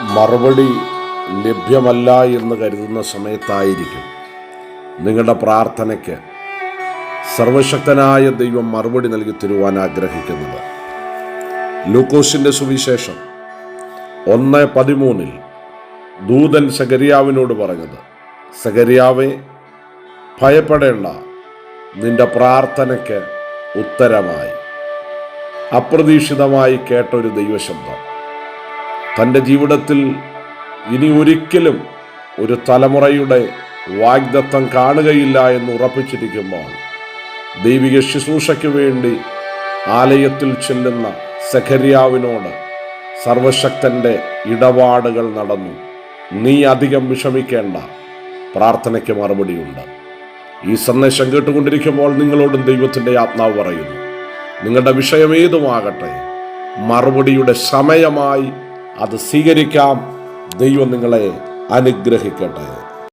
മറുപടി ലഭ്യമല്ല എന്ന് കരുതുന്ന സമയത്തായിരിക്കും നിങ്ങളുടെ പ്രാർത്ഥനയ്ക്ക് സർവശക്തനായ ദൈവം മറുപടി നൽകി തരുവാൻ ആഗ്രഹിക്കുന്നത്. ലൂക്കോസിന്റെ സുവിശേഷം ഒന്ന് പതിമൂന്നിൽ ദൂതൻ സഗരിയാവിനോട് പറഞ്ഞത് സഗരിയാവെ ഭയപ്പെടേണ്ട നിന്റെ പ്രാർത്ഥനയ്ക്ക് ഉത്തരമായി. അപ്രതീക്ഷിതമായി കേട്ടൊരു ദൈവശബ്ദം. തന്റെ ജീവിതത്തിൽ ഇനി ഒരിക്കലും ഒരു തലമുറയുടെ വാഗ്ദത്തം കാണുകയില്ല എന്ന് ഉറപ്പിച്ചിരിക്കുമ്പോൾ ദൈവിക ശുശ്രൂഷയ്ക്ക് വേണ്ടി ആലയത്തിൽ ചെല്ലുന്ന സഖരിയാവിനോട് സർവശക്തന്റെ ഇടപാടുകൾ നടന്നു. നീ അധികം വിഷമിക്കേണ്ട. പ്രാർത്ഥനയ്ക്ക് മറുപടിയുണ്ട്. ഈ സന്ദേശം കേട്ടുകൊണ്ടിരിക്കുമ്പോൾ നിങ്ങളോടും ദൈവത്തിന്റെ ആത്മാവ് പറയുന്നു. നിങ്ങളുടെ വിഷയം ഏതുമാകട്ടെ മറുപടിയുടെ സമയമായി അത് സ്വീകരിക്കാം. ദൈവം നിങ്ങളെ അനുഗ്രഹിക്കട്ടെ.